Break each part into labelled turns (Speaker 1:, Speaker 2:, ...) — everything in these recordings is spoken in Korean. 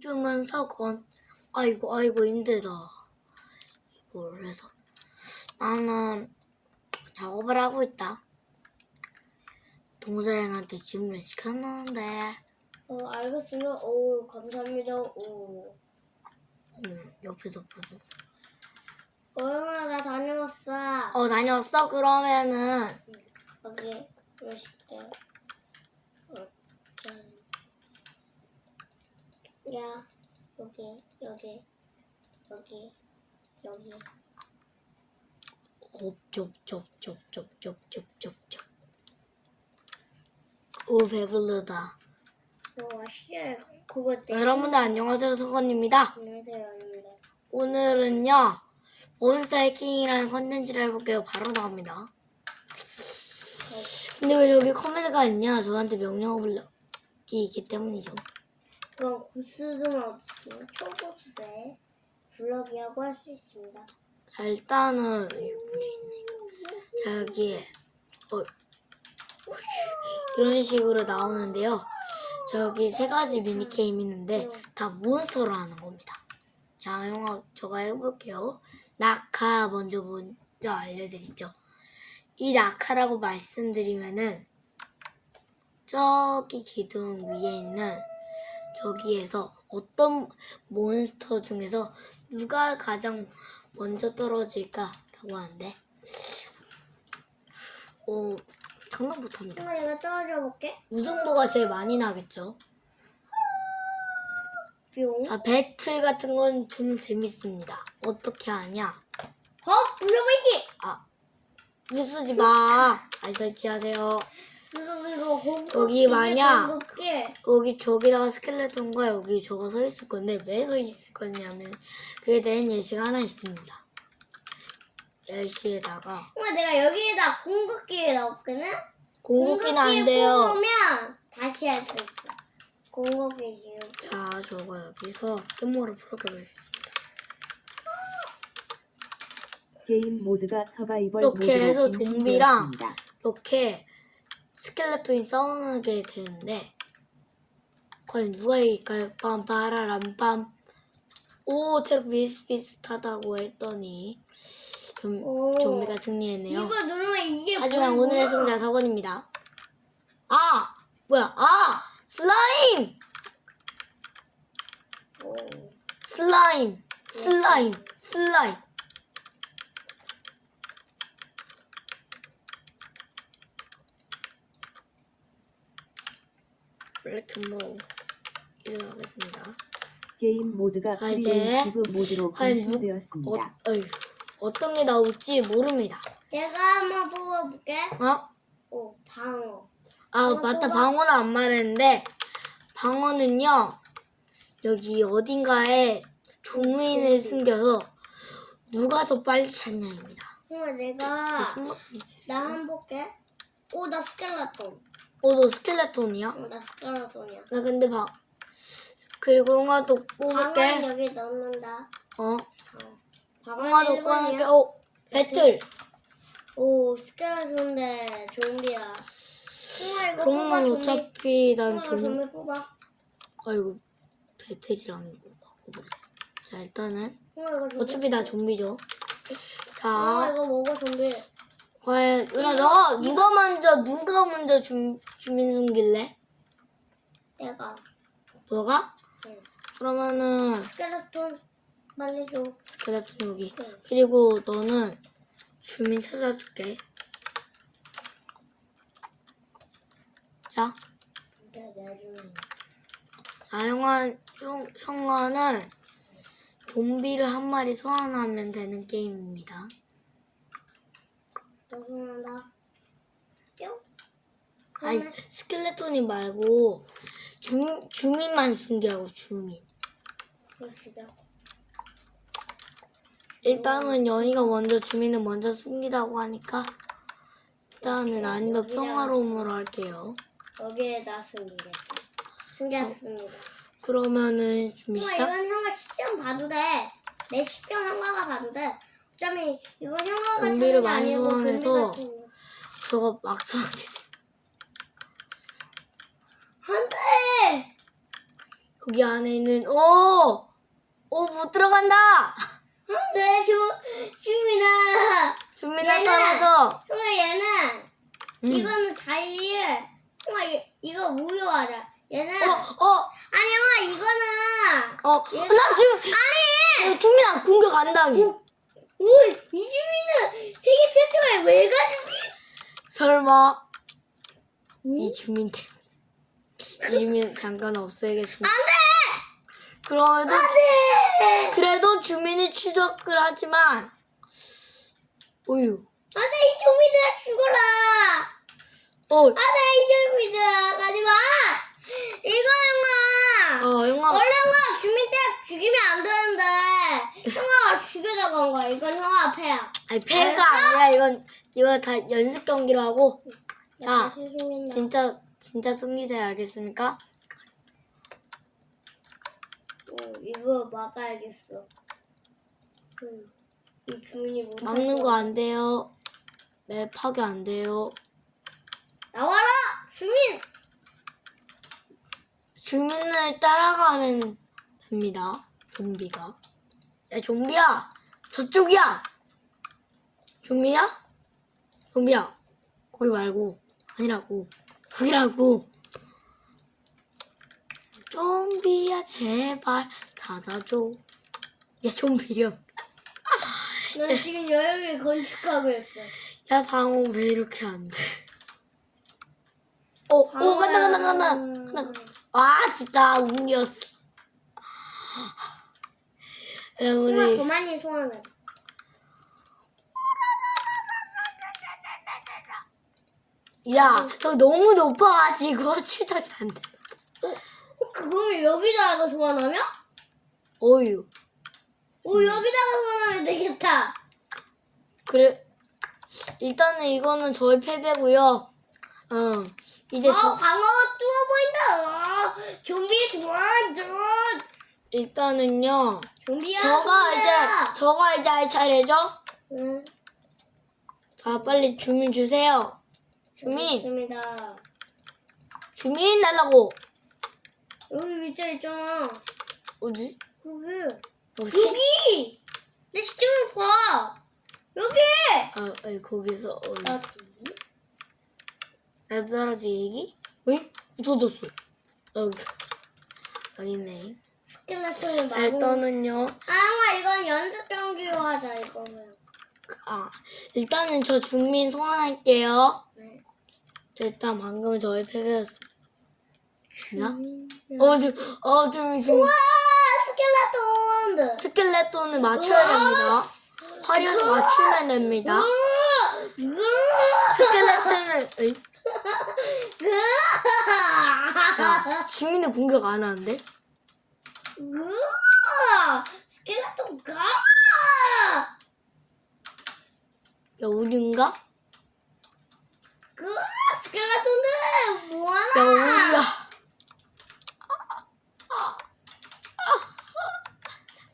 Speaker 1: 신중한 사건. 아이고, 아이고, 힘들다. 이걸 해서. 나는 작업을 하고 있다. 동생한테 질문을 시켰는데,
Speaker 2: 어, 알겠습니다. 오, 감사합니다. 오.
Speaker 1: 음, 옆에서 보고.
Speaker 2: 얼마나 나 다녀왔어.
Speaker 1: 어, 다녀왔어? 그러면은,
Speaker 2: 대. 어, 야, 여기, 여기, 여기, 여기.
Speaker 1: 옵쩝쩝쩝쩝쩝쩝쩝. 오, 배부르다.
Speaker 2: 어, 씨, 그거 내.
Speaker 1: 여러분들 안녕하세요, 서건입니다.
Speaker 2: 안녕하세요, 아닙니다.
Speaker 1: 오늘은요, 몬스터 해킹이라는 컨텐츠를 해볼게요. 바로 나갑니다. 근데 왜 여기 커맨드가 있냐? 저한테 명령어 불러기 있기 때문이죠.
Speaker 2: 그럼 고수등 없이 초고수대 블럭이라고 할 수 있습니다.
Speaker 1: 자, 일단은, 여기 물이 있네. 자, 여기에, 어, 이런 식으로 나오는데요. 자, 여기 세 가지 미니 게임 있는데, 다 몬스터로 하는 겁니다. 자, 영화, 저가 해볼게요. 낙하 먼저, 먼저 알려드리죠. 이 낙하라고 말씀드리면은, 저기 기둥 위에 있는, 저기에서 어떤 몬스터 중에서 누가 가장 먼저 떨어질까라고 하는데, 어, 장난 못합니다.
Speaker 2: 한번 내가 떨어져 볼게.
Speaker 1: 우승도가 제일 많이 나겠죠.
Speaker 2: 뿅.
Speaker 1: 자, 배틀 같은 건 좀 재밌습니다. 어떻게 하냐?
Speaker 2: 헉! 불러보이기!
Speaker 1: 아, 웃으지 마. 잘 설치하세요.
Speaker 2: 이거, 이거, 공급.
Speaker 1: 여기 만약-. 여기 저기다가 스켈레톤과 여기 저거 서 있을 건데 왜 서 있을 거냐면 그에 대한 예시가 하나 있습니다. 예시에다가
Speaker 2: 엄마, 내가 여기에다 공급기를 넣었거든?
Speaker 1: 공급기는 안 돼요.
Speaker 2: 뽑으면 다시 할 수 있어. 공급기 지금.
Speaker 1: 자, 저거 여기서 깻모를 풀어보겠습니다.
Speaker 3: 게임 모드가 서바이벌
Speaker 1: 이렇게
Speaker 3: 모드로
Speaker 1: 해서 좀비랑
Speaker 3: 변신되었습니다.
Speaker 1: 이렇게 스켈레톤이 싸우게 되는데 과연 누가 이길까요? 빰빠라람빰 오 체력 비슷비슷하다고 했더니 좀,
Speaker 2: 오.
Speaker 1: 좀비가 승리했네요
Speaker 2: 이거 누르면 이게
Speaker 1: 하지만
Speaker 2: 뭐야?
Speaker 1: 오늘의 승자 서건입니다 아! 뭐야 아! 슬라임!
Speaker 2: 오.
Speaker 1: 슬라임! 슬라임! 슬라임! 블랙앤로 일어나겠습니다.
Speaker 3: 게임 모드가
Speaker 1: 자, 이제
Speaker 3: 크리에이티브 모드로
Speaker 1: 과연 누, 어,
Speaker 3: 변신되었습니다.
Speaker 1: 어휴, 어떤 게 나올지 모릅니다.
Speaker 2: 내가 한번 뽑아볼게.
Speaker 1: 어?
Speaker 2: 오, 방어.
Speaker 1: 아
Speaker 2: 어,
Speaker 1: 맞다
Speaker 2: 뽑아.
Speaker 1: 방어는 안 말했는데 방어는요 여기 어딘가에 종민을 숨겨서 누가 더 빨리 찾냐입니다.
Speaker 2: 엄마, 내가
Speaker 1: 숨었지.
Speaker 2: 나한번 볼게. 오, 나 스켈레톤.
Speaker 1: 어 너 스켈레톤이야?
Speaker 2: 어, 나 스켈레톤이야.
Speaker 1: 나 근데 봐 그리고 홍아도
Speaker 2: 방어는
Speaker 1: 뽑을게.
Speaker 2: 여기 넣는다.
Speaker 1: 어
Speaker 2: 어. 방어는
Speaker 1: 꺼낼게.
Speaker 2: 1번이야.
Speaker 1: 어 배틀.
Speaker 2: 오, 스켈레톤 대 좀비야. 엄마, 이거 뽑아,
Speaker 1: 그러면
Speaker 2: 좀비.
Speaker 1: 어차피 난좀
Speaker 2: 좀비 뽑아.
Speaker 1: 아이고 배틀이랑 이거 바꿔버려. 자 일단은
Speaker 2: 엄마, 이거 좀비.
Speaker 1: 어차피 나 좀비죠. 자
Speaker 2: 이거 먹어, 좀비.
Speaker 1: 과연 누나 너 누가 먼저 누가 먼저 주, 주민 숨길래?
Speaker 2: 내가.
Speaker 1: 너가?
Speaker 2: 응.
Speaker 1: 그러면은
Speaker 2: 스켈레톤 빨리 줘.
Speaker 1: 스켈레톤 여기.
Speaker 2: 응.
Speaker 1: 그리고 너는 주민 찾아줄게. 자. 자 형아 형 형아는 좀비를 한 마리 소환하면 되는 게임입니다.
Speaker 2: 죄송합니다. 뿅.
Speaker 1: 아니
Speaker 2: 그러면
Speaker 1: 스켈레톤이 말고 주, 주민만 숨기라고 주민.
Speaker 2: 이거 죽여.
Speaker 1: 일단은 연희가 먼저 주민을 먼저 숨기다고 하니까 일단은 난이도 평화로움으로 할게요.
Speaker 2: 여기에다 숨기겠다. 숨겼습니다.
Speaker 1: 그러면은 좀
Speaker 2: 엄마
Speaker 1: 시작.
Speaker 2: 이건 형아 시점 봐도 돼. 내 시점 형아가 봐도 돼. 어차피 이건 형아가
Speaker 1: 좀비를
Speaker 2: 찾는 게
Speaker 1: 많이
Speaker 2: 아니고
Speaker 1: 소환해서
Speaker 2: 좀비 같은 거.
Speaker 1: 저거 막상하겠지.
Speaker 2: 안돼.
Speaker 1: 여기 안에 있는 오! 오, 못 들어간다!
Speaker 2: 네, 주, 주민아. 얘는-
Speaker 1: 떨어져!
Speaker 2: 형아, 얘는,
Speaker 1: 음.
Speaker 2: 이거는 자일. 형아, 얘, 이거 무효하자. 얘는,
Speaker 1: 어, 어,
Speaker 2: 아니, 형아, 이거는,
Speaker 1: 어, 나 지금,
Speaker 2: 아니!
Speaker 1: 어, 준민아 공격 안 당해.
Speaker 2: 오, 이 주민은 세계 최초의 외가 주민?
Speaker 1: 설마, 이 주민 때문에. 이 주민 잠깐 없애겠습니다.
Speaker 2: 안 돼!
Speaker 1: 그래도,
Speaker 2: 안 돼!
Speaker 1: 그래도 주민이 추적을 하지만, 오유.
Speaker 2: 안 돼, 이 주민들아, 죽어라!
Speaker 1: 어,
Speaker 2: 안 돼, 이 주민들아, 가지 마! 이거는 막,
Speaker 1: 어, 영화.
Speaker 2: 원래 막 주민 때 죽이면 안 되는데, 형아가 죽여다가 온 거야. 이건 형아 패야.
Speaker 1: 아니, 패가 아니라 이건, 이거 다 연습 경기로 하고. 자,
Speaker 2: 다시.
Speaker 1: 진짜, 진짜 숨기세요. 알겠습니까?
Speaker 2: 어, 이거 막아야겠어. 음, 이 주민이 못
Speaker 1: 막는 거 안 돼요. 맵 파괴 안 돼요.
Speaker 2: 나와라! 주민!
Speaker 1: 주민을 따라가면 됩니다. 좀비가. 야, 좀비야! 저쪽이야! 좀비야? 좀비야. 거기 말고. 아니라고. 거기라고. 좀비야, 제발 찾아줘. 야, 좀비야.
Speaker 2: 난 지금 여행을 건축하고 있어.
Speaker 1: 야, 방어 왜 이렇게 안 돼? 오, 오, 간다, 간다, 간다. 간다, 간다. 아, 진짜, 웅이었어.
Speaker 2: 정말
Speaker 1: 여러분이,
Speaker 2: 더 많이 소환해.
Speaker 1: 야, 저 너무 높아가지고 추적이 안 돼.
Speaker 2: 어, 그거면 여기다가 소환하면?
Speaker 1: 어유.
Speaker 2: 오, 여기다가 소환하면 되겠다.
Speaker 1: 그래, 일단은 이거는 저의 패배고요 응. 이제
Speaker 2: 아,
Speaker 1: 저,
Speaker 2: 방어가 뚫어 보인다. 아, 좀비 좀.
Speaker 1: 일단은요,
Speaker 2: 좀비야.
Speaker 1: 저가. 이제, 저가 이제 할 차례죠?
Speaker 2: 응.
Speaker 1: 자, 빨리 주민 주세요. 주민,
Speaker 2: 있습니다.
Speaker 1: 주민 달라고.
Speaker 2: 여기 밑에 있잖아.
Speaker 1: 어디?
Speaker 2: 여기.
Speaker 1: 어디?
Speaker 2: 여기! 내 시점을 봐! 여기!
Speaker 1: 아, 아니, 거기서, 어,
Speaker 2: 아,
Speaker 1: 나도 떨어지기? 어이? 없어졌어. 여기. 여기 있네.
Speaker 2: 스켈레톤을 마구.
Speaker 1: 일단은요,
Speaker 2: 아, 이건 연습 경기로 하자, 이거는.
Speaker 1: 아, 일단은 저 주민 소환할게요.
Speaker 2: 네.
Speaker 1: 일단 방금 저희 패배였습니다.
Speaker 2: 음.
Speaker 1: 어, 좀, 어, 좀, 좀
Speaker 2: 와, 스켈레톤!
Speaker 1: 스켈레톤을 맞춰야 됩니다. 화려해서 맞추면 됩니다. 스켈레톤은, 에이? 야, 주민의 공격 안 하는데?
Speaker 2: 으아! 스켈레톤 가라!
Speaker 1: 야, 우리인가?
Speaker 2: 그 스켈레톤들
Speaker 1: 야,
Speaker 2: 뭐하나?
Speaker 1: 우리야.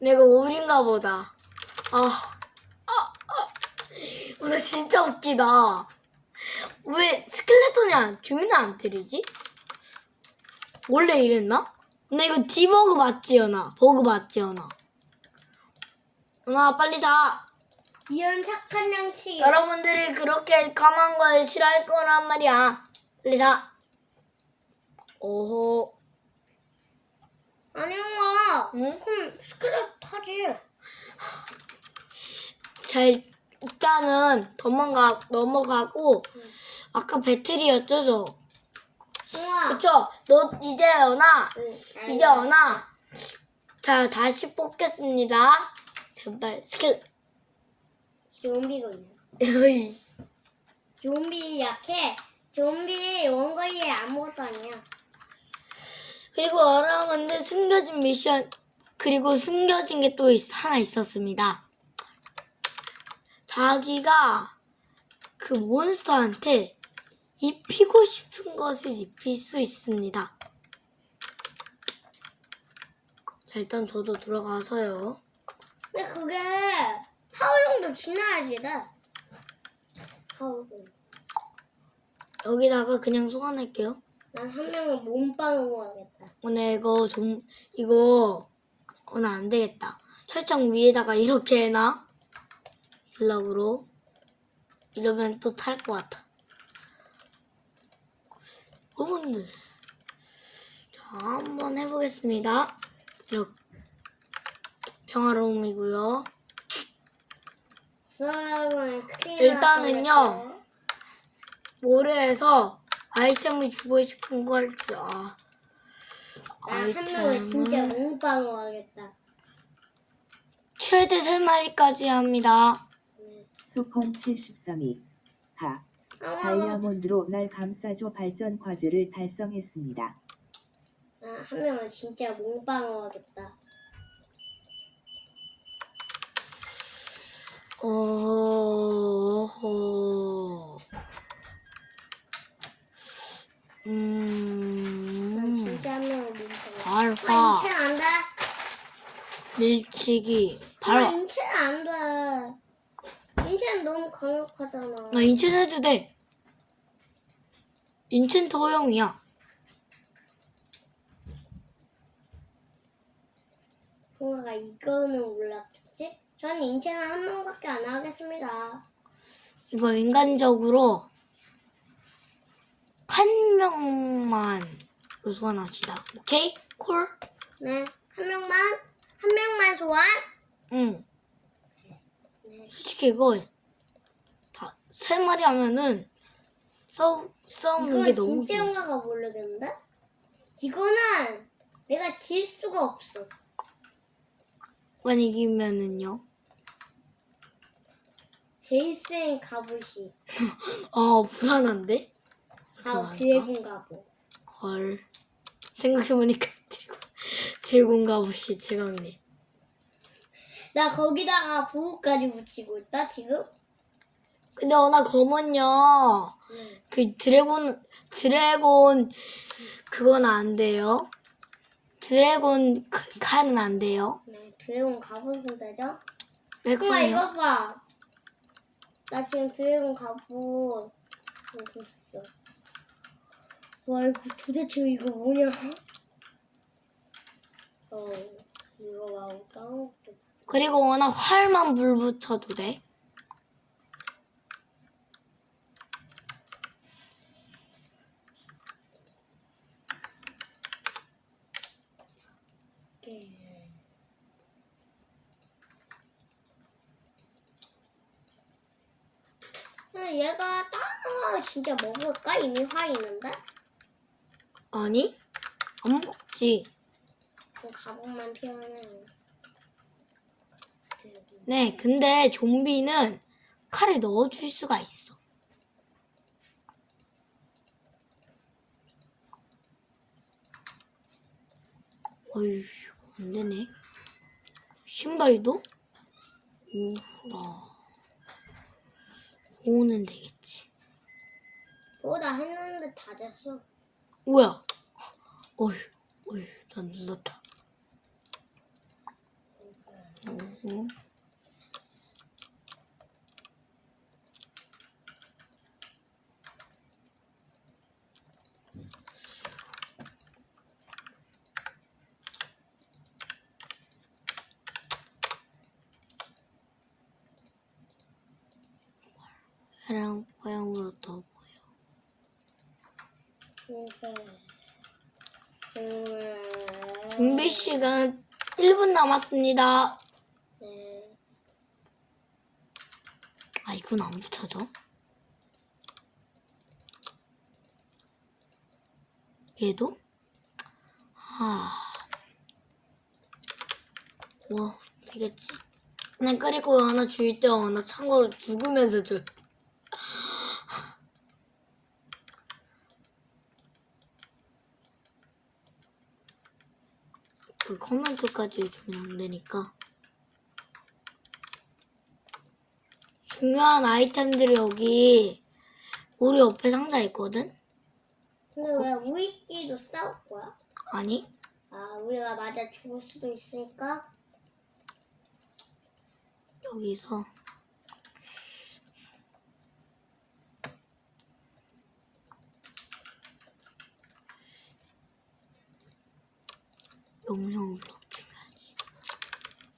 Speaker 1: 내가 오리인가 보다. 아, 아, 아. 오늘 진짜 웃기다. 왜 스켈레톤이 안, 주민은 안 때리지? 원래 이랬나? 근데 이거 디버그 맞지, 연아? 버그 맞지, 연아? 연아, 빨리 자.
Speaker 2: 이런 착한 양치기.
Speaker 1: 여러분들이 그렇게 까만 걸 싫어할 거란 말이야. 빨리 자. 오호.
Speaker 2: 아니, 형아.
Speaker 1: 응?
Speaker 2: 그럼 스켈레톤 타지.
Speaker 1: 자, 일단은 도망가, 넘어가고, 아까 저?
Speaker 2: 형아.
Speaker 1: 그쵸? 너, 이제 연아,
Speaker 2: 응,
Speaker 1: 이제 연아. 자, 다시 뽑겠습니다. 제발, 스킬.
Speaker 2: 좀비거든요.
Speaker 1: 어이.
Speaker 2: 좀비 약해. 좀비 원거리에 아무것도 아니야.
Speaker 1: 그리고 여러분들 숨겨진 미션, 그리고 숨겨진 게 또 하나 있었습니다. 자기가 그 몬스터한테 입히고 싶은 것을 입힐 수 있습니다. 자, 일단 저도 들어가서요.
Speaker 2: 근데 그게 하루 정도 지나야지 돼. 하루 정도.
Speaker 1: 여기다가 그냥 소환할게요.
Speaker 2: 난한 명은 몸빵으로 하겠다.
Speaker 1: 오늘 이거 좀 이거 오늘 안 되겠다. 철창 위에다가 이렇게 해놔. 블럭으로 이러면 또 탈 것 같아. 여러분들 자 한번 해보겠습니다. 이렇게 평화로움이고요. 일단은요. 모래에서 아이템을 주고 싶은 걸 줘.
Speaker 2: 난한 명은 진짜 몸빵으로 하겠다.
Speaker 1: 최대 3마리까지 합니다.
Speaker 3: 수콘 73이 하
Speaker 2: 아,
Speaker 3: 다이아몬드로 날 감싸줘 발전 과제를 달성했습니다.
Speaker 2: 난한 명은 진짜 몸빵으로 하겠다.
Speaker 1: 어허.
Speaker 2: 난
Speaker 1: 음.
Speaker 2: 진짜 한 명은 몸빵.
Speaker 1: 발화,
Speaker 2: 아.
Speaker 1: 밀치기,
Speaker 2: 아,
Speaker 1: 발화.
Speaker 2: 인체는 너무 강력하잖아.
Speaker 1: 나 인챈 해도 돼. 인챈 허용이야.
Speaker 2: 뭔가 이거는 몰랐겠지? 저는 인체는 한 명밖에 안 하겠습니다.
Speaker 1: 이거 인간적으로 한 명만 소환합시다. 오케이? 콜?
Speaker 2: 네, 한 명만, 한 명만 소환.
Speaker 1: 응.
Speaker 2: 네.
Speaker 1: 솔직히 이거 다 세 마리 하면은 싸우 싸우는 게
Speaker 2: 이건
Speaker 1: 너무
Speaker 2: 진짜
Speaker 1: 길어.
Speaker 2: 영화가 모르겠는데? 이거는 내가 질 수가 없어.
Speaker 1: 만 이기면은요.
Speaker 2: 제이슨 갑옷이.
Speaker 1: 아 불안한데?
Speaker 2: 가
Speaker 1: 그럴까?
Speaker 2: 드래곤 갑옷.
Speaker 1: 헐. 생각해보니까 드래곤 드래곤 갑옷이 최강네.
Speaker 2: 나 거기다가 보호까지 붙이고 있다 지금.
Speaker 1: 근데 어나 검은요.
Speaker 2: 네.
Speaker 1: 그 드래곤 드래곤 그건 안 돼요. 드래곤 그- 칼은 안 돼요.
Speaker 2: 네, 드래곤 갑옷은 되죠?
Speaker 1: 내
Speaker 2: 엄마. 이거 봐. 나 지금 드래곤 갑옷 이렇게 했어. 와 이거 도대체 이거 뭐냐? 어 이거 와 까먹도.
Speaker 1: 그리고 워낙 활만 물 붙여도 돼.
Speaker 2: 근데 얘가 다른 거 진짜 먹을까? 이미 화 있는데?
Speaker 1: 아니? 안 먹지.
Speaker 2: 그럼 갑옷만 필요하네.
Speaker 1: 네, 근데 좀비는 칼을 넣어줄 수가 있어. 어휴, 안 되네. 신발도? 오라. 오는 되겠지.
Speaker 2: 뭐다 했는데 다 됐어.
Speaker 1: 뭐야? 어휴, 어휴, 난 눌렀다. 어, 해랑 고양으로 더 보여. 준비 시간 1분 남았습니다.
Speaker 2: 네.
Speaker 1: 아, 이건 안 붙여져? 얘도? 아. 뭐, 되겠지. 난 끓이고 하나 줄 때 하나 참고로 죽으면서 줘. 그 커멘트까지 주면 안 되니까. 중요한 아이템들이 여기 우리 옆에 상자 있거든?
Speaker 2: 근데 왜 우리끼리도 싸울 거야?
Speaker 1: 아니?
Speaker 2: 아, 우리가 맞아 죽을 수도 있으니까.
Speaker 1: 여기서 명령을 넣어줘야지.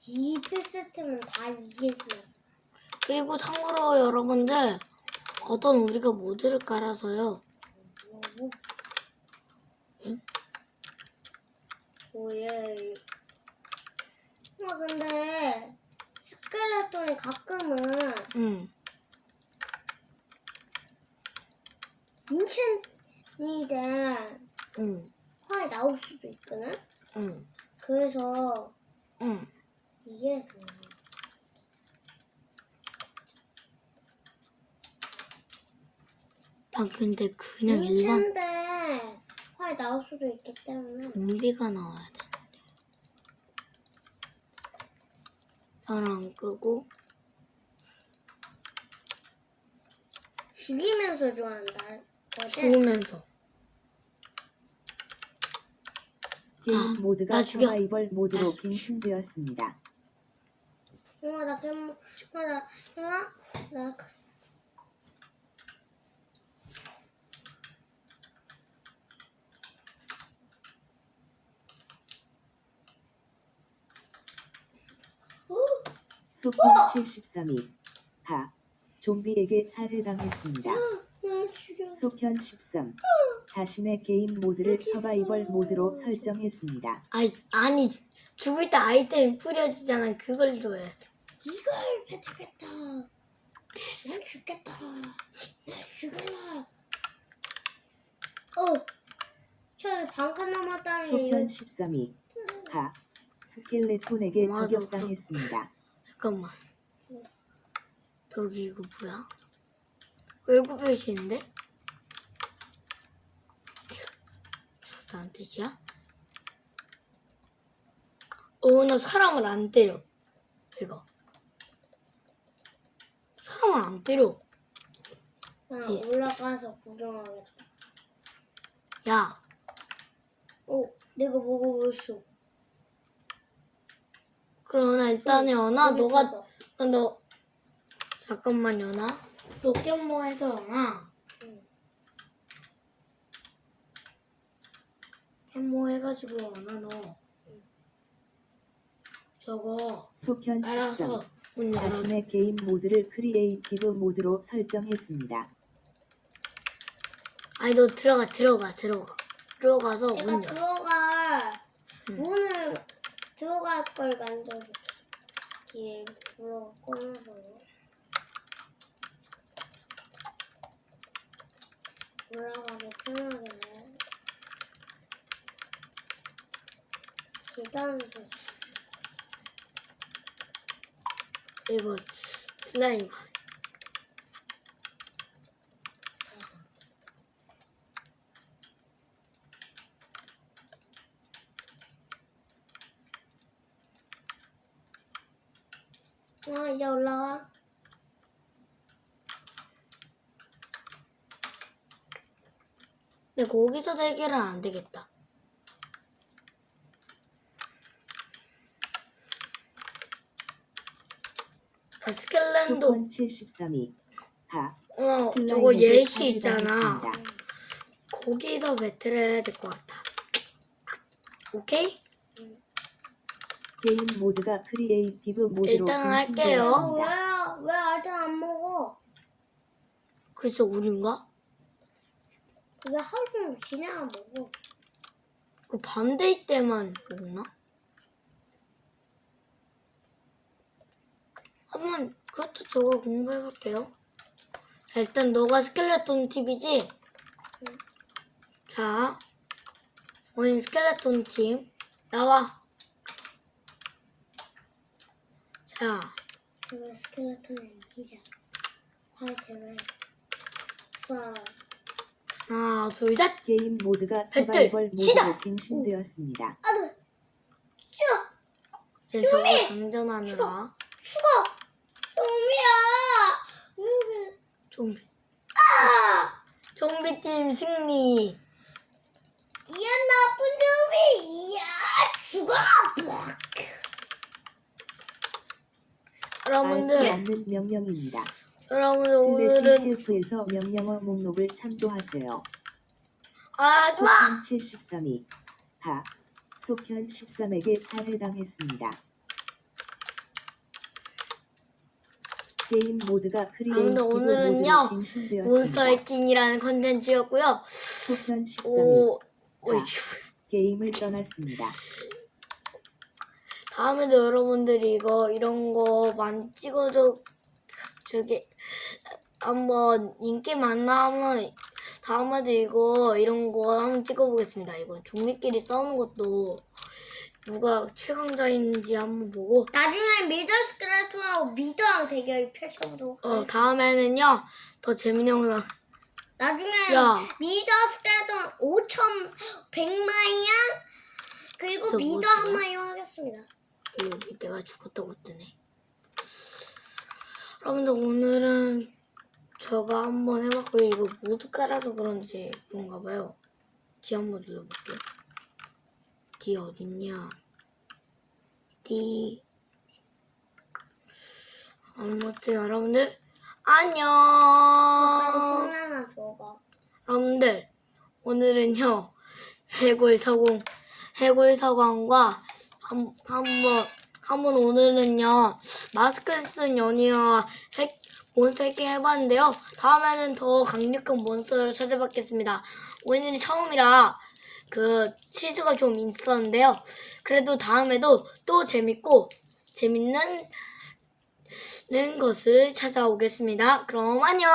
Speaker 2: 이 필세트면 다 이기고.
Speaker 1: 그리고 참고로 여러분들 어떤 우리가 모드를 깔아서요.
Speaker 2: 뭐?
Speaker 1: 응?
Speaker 2: 오예. 아 근데 스켈레톤이 가끔은
Speaker 1: 응.
Speaker 2: 인첸이 된
Speaker 1: 응.
Speaker 2: 화에 나올 수도 있거든.
Speaker 1: 응.
Speaker 2: 그래서
Speaker 1: 응.
Speaker 2: 이게 좋아.
Speaker 1: 난 근데 그냥 일반
Speaker 2: 인첸데 화에 나올 수도 있기 때문에
Speaker 1: 좀비가 나와야 되는데. 별안 끄고
Speaker 2: 죽이면서 좋아한다.
Speaker 1: 죽으면서.
Speaker 3: 게임
Speaker 1: 아,
Speaker 3: 모드가
Speaker 1: 나 죽여.
Speaker 3: 서바이벌 모드로
Speaker 1: 나
Speaker 3: 갱신되었습니다.
Speaker 2: 형아 나 깨모 형아 나 형아 나 그-
Speaker 3: 소폰 73이 하 좀비에게 살해당했습니다. 소편 13 자신의 게임 모드를 서바이벌 모드로 설정했습니다.
Speaker 1: 아이 아니 죽을 때 아이템 뿌려지잖아. 그걸 줘야 돼.
Speaker 2: 이걸 뱉겠다. 나 죽겠다. 나 죽을라. 어. 저기 반칸 남았다니.
Speaker 3: 소편 13이 하 스켈레톤에게
Speaker 1: 맞아,
Speaker 3: 저격당했습니다.
Speaker 1: 잠깐만. 여기 이거 뭐야? 외부 표시인데? 어떤 뜻이야? 어, 나 사람을 안 때려. 이거. 사람을 안 때려.
Speaker 2: 나
Speaker 1: 됐어.
Speaker 2: 올라가서 구경하겠다.
Speaker 1: 야,
Speaker 2: 어, 내가 먹어봤어.
Speaker 1: 그러나 일단은 연아,
Speaker 2: 여기
Speaker 1: 너가.
Speaker 2: 어,
Speaker 1: 너, 잠깐만, 연아. 로켓모에서 연아.
Speaker 2: 응.
Speaker 1: 캔모 해가지고 연아 너. 저거,
Speaker 3: 소편 13
Speaker 1: 알아서 문 열어.
Speaker 3: 자신의 게임 모드를 크리에이티브 모드로 설정했습니다.
Speaker 1: 아니, 너 들어가, 들어가, 들어가. 들어가서
Speaker 2: 내가
Speaker 1: 문 열어.
Speaker 2: 들어갈
Speaker 1: 응.
Speaker 2: 문을 들어갈 걸. 뒤에 불러 꺼내서 올라가서 편하게 계단에서
Speaker 1: 이거 슬라임.
Speaker 2: 아 이제 올라가.
Speaker 1: 근데 거기서 대결은 안 되겠다. 아, 스켈렌도
Speaker 3: 소폰 73이
Speaker 1: 하어 저거 예시 있잖아. 거기서 배틀 해야 될 것 같아. 오케이?
Speaker 3: 게임 모드가 크리에이티브 모드로
Speaker 1: 일단 할게요.
Speaker 2: 어,
Speaker 3: 갱신되었습니다.
Speaker 2: 왜, 왜 아직 안 먹어?
Speaker 1: 글쎄 우린가?
Speaker 2: 그게 하루 종일 지나가 먹어.
Speaker 1: 그 반대일 때만 먹나? 한번 그것도 저거 공부해볼게요. 자, 일단 너가 스켈레톤 팁이지? 자, 원인 스켈레톤 팀 나와. 자,
Speaker 2: 제발 스켈레톤을 이기자. 아 제발. 쏴.
Speaker 1: 하나, 둘, 셋.
Speaker 3: 게임 모드가
Speaker 1: 배틀,
Speaker 3: 서바이벌 모드로
Speaker 1: 시작!
Speaker 3: 갱신되었습니다.
Speaker 2: 아들. 죽어.
Speaker 1: 이제 저거 장전하느라
Speaker 2: 죽어. 좀비야. 왜
Speaker 1: 좀비.
Speaker 2: 아!
Speaker 1: 좀비 팀 승리.
Speaker 2: 이야 나쁜 좀비. 이야 죽어라.
Speaker 3: 알지
Speaker 1: 여러분들,
Speaker 3: 않는 명령입니다.
Speaker 1: 여러분들 오늘은
Speaker 3: CF에서 명령어 목록을 참조하세요.
Speaker 1: 아 좋아.
Speaker 3: 소폰 73이 하 속현 13에게 살해당했습니다. 게임 모드가 크리에이티브
Speaker 1: 오늘은요,
Speaker 3: 모드로 갱신되었습니다.
Speaker 1: 몬스터의 킹이라는 컨텐츠였고요.
Speaker 3: 속현 13이
Speaker 1: 오,
Speaker 3: 게임을 떠났습니다.
Speaker 1: 다음에도 여러분들이 이거 이런 거 많이 찍어줘 주게 한번 인기 많나면 다음에도 이거 이런 거 한번 찍어보겠습니다. 이거 좀비끼리 싸우는 것도 누가 최강자인지 한번 보고
Speaker 2: 나중에 미더 스크래톤하고 미더랑 대결 펼쳐보도록
Speaker 1: 어
Speaker 2: 하겠습니다.
Speaker 1: 다음에는요 더 재밌는 영상
Speaker 2: 나중에
Speaker 1: 야.
Speaker 2: 미더 스크래톤 5천 100마리랑 그리고
Speaker 1: 저
Speaker 2: 미더
Speaker 1: 뭐였더라?
Speaker 2: 한 마리 하겠습니다.
Speaker 1: 여기 내가 죽었다고 뜨네. 여러분들 오늘은 저가 한번 해봤고요. 이거 모두 깔아서 그런지 그런가 봐요. D 한번 눌러볼게요. D 어딨냐? D 아무튼 여러분들 안녕.
Speaker 2: 손하나 줘봐.
Speaker 1: 여러분들 오늘은요 해골 서공 해골 서광과 한 한 번 한 번 오늘은요 마스크 쓴 연희와 색 몬스터 해킹 해봤는데요. 다음에는 더 강력한 몬스터를 찾아뵙겠습니다. 오늘이 처음이라 그 실수가 좀 있었는데요. 그래도 다음에도 또 재밌고 재밌는 는 것을 찾아오겠습니다. 그럼 안녕